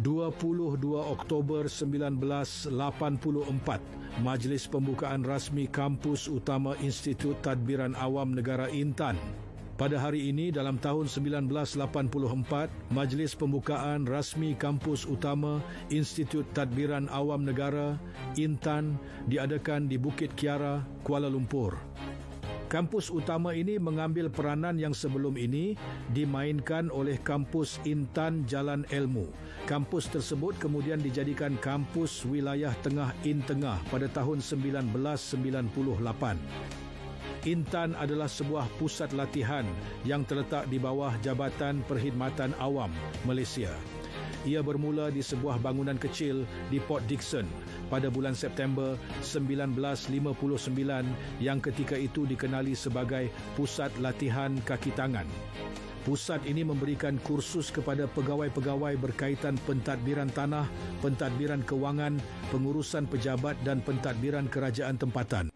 22 Oktober 1984, Majlis Pembukaan Rasmi Kampus Utama Institut Tadbiran Awam Negara Intan. Pada hari ini dalam tahun 1984, Majlis Pembukaan Rasmi Kampus Utama Institut Tadbiran Awam Negara Intan diadakan di Bukit Kiara, Kuala Lumpur. Kampus utama ini mengambil peranan yang sebelum ini dimainkan oleh kampus Intan Jalan Ilmu. Kampus tersebut kemudian dijadikan kampus wilayah Tengah In Tengah pada tahun 1998. Intan adalah sebuah pusat latihan yang terletak di bawah Jabatan Perkhidmatan Awam Malaysia. Ia bermula di sebuah bangunan kecil di Port Dickson pada bulan September 1959 yang ketika itu dikenali sebagai Pusat Latihan Kaki Tangan. Pusat ini memberikan kursus kepada pegawai-pegawai berkaitan pentadbiran tanah, pentadbiran kewangan, pengurusan pejabat dan pentadbiran kerajaan tempatan.